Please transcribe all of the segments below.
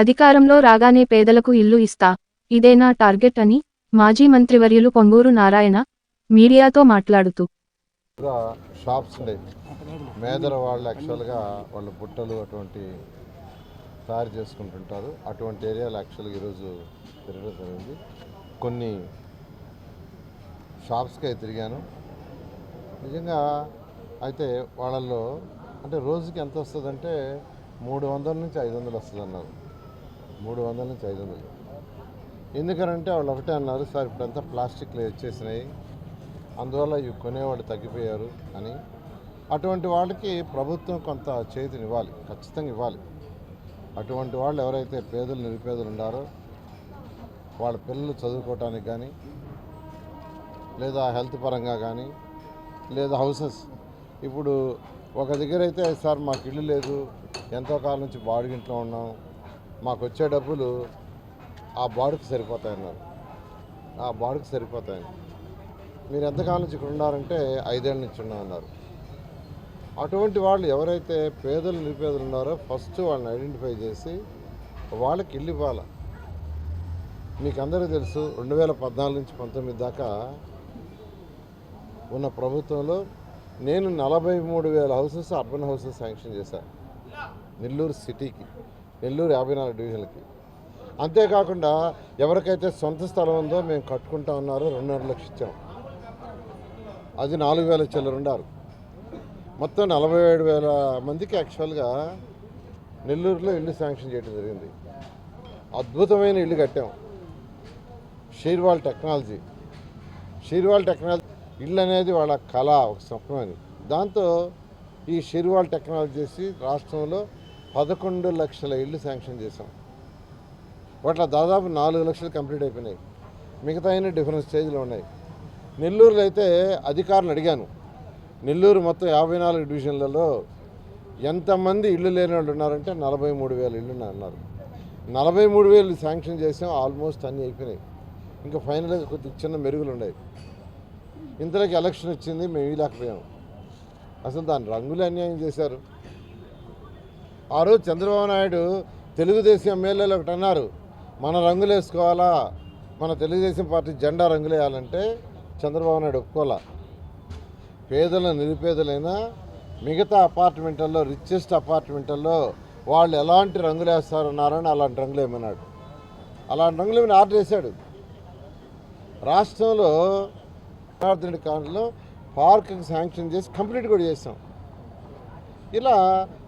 అధికారంలో రాగానే పేదలకు ఇల్లు ఇస్తా. ఇదేనా టార్గెట్ అని మాజీ మంత్రివర్యులు పొంగూరు నారాయణ మీడియాతో మాట్లాడుతూ. షాప్స్ ఉండేవి మేదర వాళ్ళు యాక్చువల్గా వాళ్ళ బుట్టలు అటువంటి తయారు చేసుకుంటుంటారు. అటువంటి ఏరియాలు యాక్చువల్గా ఈరోజు తిరగడం జరిగింది. కొన్ని షాప్స్కి తిరిగాను. నిజంగా అయితే వాళ్ళల్లో అంటే రోజుకి ఎంత వస్తుందంటే మూడు వందల నుంచి ఐదు వందలు వస్తుంది అన్నారు మూడు వందల నుంచి ఐదు వందలు. ఎందుకనంటే వాళ్ళు ఒకటే అన్నారు సార్ ఇప్పుడంతా ప్లాస్టిక్లు వచ్చేసినాయి. అందువల్ల ఇవి కొనేవాళ్ళు తగ్గిపోయారు అని. అటువంటి వాళ్ళకి ప్రభుత్వం కొంత చేతినివ్వాలి ఖచ్చితంగా ఇవ్వాలి. అటువంటి వాళ్ళు ఎవరైతే పేదలు నిరుపేదలు ఉన్నారో వాళ్ళ పిల్లలు చదువుకోవటానికి కానీ లేదా హెల్త్ పరంగా కానీ లేదా హౌసెస్. ఇప్పుడు ఒక దగ్గర అయితే సార్ మాకు ఇల్లు లేదు. ఎంతో కాలం నుంచి బాడిగింట్లో ఉన్నాం. మాకు వచ్చే డబ్బులు ఆ బాడుకు సరిపోతాయన్నారు. ఆ బాడుకు సరిపోతాయని. మీరు ఎంతకాలం నుంచి ఇక్కడ ఉన్నారంటే ఐదేళ్ళ నుంచి ఉన్నామన్నారు. అటువంటి వాళ్ళు ఎవరైతే పేదలు నిరుపేదలు ఉన్నారో ఫస్ట్ వాళ్ళని ఐడెంటిఫై చేసి వాళ్ళకి ఇల్లు ఇవ్వాలి? మీకు అందరూ తెలుసు రెండు వేల పద్నాలుగు నుంచి పంతొమ్మిది దాకా ఉన్న ప్రభుత్వంలో నేను నలభై మూడు వేల హౌసెస్ అర్బన్ హౌసెస్ శాంక్షన్ చేశాను నెల్లూరు సిటీకి. నెల్లూరు యాభై నాలుగు డివిజన్లకి. అంతేకాకుండా ఎవరికైతే సొంత స్థలం ఉందో మేము కట్టుకుంటా ఉన్నారో రెండున్నర లక్షలు ఇచ్చాం. అది నాలుగు వేల చిల్లర ఉండారు. మొత్తం నలభై ఏడు వేల మందికి యాక్చువల్గా నెల్లూరులో ఇల్లు శాంక్షన్ చేయడం జరిగింది. అద్భుతమైన ఇల్లు కట్టాం. Shear wall technology. షీర్వాల్ టెక్నాలజీ ఇల్లు అనేది వాళ్ళ కళ ఒక స్వప్నం అని దాంతో ఈ షీర్వాల్ టెక్నాలజీ చేసి రాష్ట్రంలో పదకొండు లక్షల ఇల్లు శాంక్షన్ చేశాం. వాటిలో దాదాపు నాలుగు లక్షలు కంప్లీట్ అయిపోయినాయి. మిగతా అయిన డిఫరెన్స్ స్టేజ్లో ఉన్నాయి. నెల్లూరులో అయితే అధికారులు అడిగాను. నెల్లూరు మొత్తం యాభై నాలుగు డివిజన్లలో ఎంతమంది ఇల్లు లేని వాళ్ళు ఉన్నారంటే నలభై మూడు వేల ఇల్లు అన్నారు. నలభై మూడు వేలు శాంక్షన్ చేసాం ఆల్మోస్ట్ అన్నీ అయిపోయినాయి. ఇంకా ఫైనల్గా కొద్ది చిన్న మెరుగులు ఉన్నాయి. ఇంతలోకి ఎలక్షన్ వచ్చింది మేము ఇలాకపోయాం అసలు దాని రంగులు అన్యాయం చేశారు. ఆ రోజు చంద్రబాబు నాయుడు తెలుగుదేశం ఎమ్మెల్యేలు ఒకటి అన్నారు మన రంగులు వేసుకోవాలా? మన తెలుగుదేశం పార్టీ జెండా రంగులు వేయాలంటే చంద్రబాబు నాయుడు ఒప్పుకోవాలా? పేదల నిరుపేదలైనా మిగతా అపార్ట్మెంట్లలో రిచెస్ట్ అపార్ట్మెంట్లలో వాళ్ళు ఎలాంటి రంగులు వేస్తారన్నారని అలాంటి రంగులు ఏమన్నాడు. అలాంటి రంగులు ఏమైనా ఆర్డర్ చేశాడు. రాష్ట్రంలో జనార్దన్ కాలంలో శాంక్షన్ చేసి కంప్లీట్ కూడా చేసాం ఇలా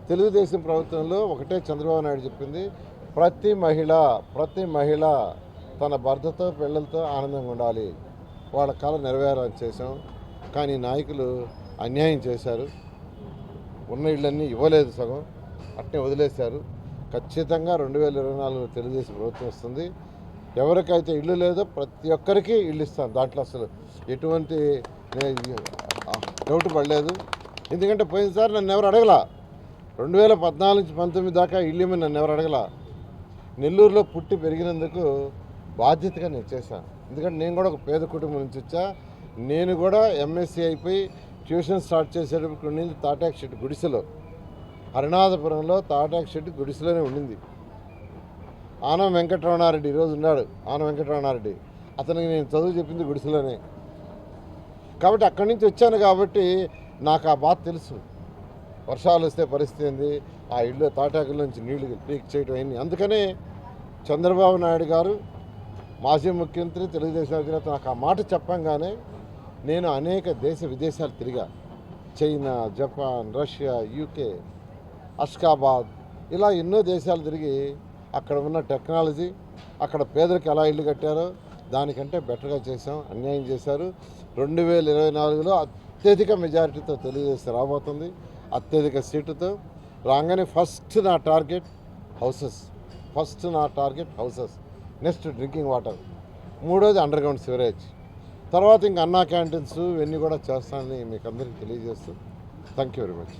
తెలుగుదేశం ప్రభుత్వంలో ఒకటే చంద్రబాబు నాయుడు చెప్పింది ప్రతి మహిళ ప్రతి మహిళ తన భర్తతో పిల్లలతో ఆనందంగా ఉండాలి. వాళ్ళ కళ నెరవేరాలని చేశాం. కానీ నాయకులు అన్యాయం చేశారు. ఉన్న ఇళ్ళన్నీ ఇవ్వలేదు సగం. అట్నే వదిలేశారు. ఖచ్చితంగా రెండు వేల ఇరవై నాలుగు తెలుగుదేశం ప్రభుత్వం వస్తుంది. ఎవరికైతే ఇల్లు లేదో ప్రతి ఒక్కరికి ఇల్లు ఇస్తాను దాంట్లో అసలు ఎటువంటి డౌట్ పడలేదు. ఎందుకంటే పోయినసారి నన్ను ఎవరు అడగలా? రెండు వేల పద్నాలుగు నుంచి పంతొమ్మిది దాకా ఇల్లు నన్ను ఎవరు అడగల. నెల్లూరులో పుట్టి పెరిగినందుకు బాధ్యతగా నేను చేశాను. ఎందుకంటే నేను కూడా ఒక పేద కుటుంబం నుంచి వచ్చా. నేను కూడా ఎంఎస్సీ అయిపోయి ట్యూషన్ స్టార్ట్ చేసేటప్పుడు ఉండింది తాటాక్ షెడ్ గుడిసెలో. హరినాథపురంలో తాటాక్ షెడ్ గుడిసెలోనే ఉండింది. ఆనం వెంకటరమణారెడ్డి ఈరోజు ఉన్నాడు. ఆనం వెంకటరమణారెడ్డి. అతనికి నేను చదువు చెప్పింది గుడిసెలోనే. కాబట్టి అక్కడి నుంచి వచ్చాను కాబట్టి నాకు ఆ బాధ తెలుసు. వర్షాలు వస్తే పరిస్థితి ఏంది? ఆ ఇల్లు తాటాకుల నుంచి నీళ్ళు లీక్ చేయడం అయింది అందుకనే చంద్రబాబు నాయుడు గారు మాజీ ముఖ్యమంత్రి తెలుగుదేశం అధినేత నాకు ఆ మాట చెప్పంగానే నేను అనేక దేశ విదేశాలు తిరిగా. China Japan Russia UK Ashgabat ఇలా ఎన్నో దేశాలు తిరిగి అక్కడ ఉన్న టెక్నాలజీ అక్కడ పేదలకు ఎలా ఇల్లు కట్టారో దానికంటే బెటర్గా చేసాం అన్యాయం చేశారు. రెండు వేల ఇరవై నాలుగులో అత్యధిక మెజారిటీతో తెలుగుదేశం రాబోతుంది. అత్యధిక సీటుతో రాగానే ఫస్ట్ నా టార్గెట్ హౌసెస్ ఫస్ట్ నా target houses next drinking water మూడోది అండర్ గ్రౌండ్ సివరేజ్ తర్వాత ఇంకా అన్నా క్యాంటీన్స్ ఇవన్నీ కూడా చేస్తానని మీకు అందరికీ తెలియజేస్తూ థ్యాంక్ యూ వెరీ మచ్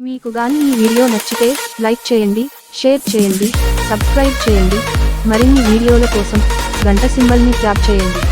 మీకు కానీ ఈ వీడియో నచ్చితే లైక్ చేయండి షేర్ చేయండి సబ్స్క్రైబ్ చేయండి. మరిన్ని వీడియోల కోసం గంట సింబల్ని ట్యాప్ చేయండి.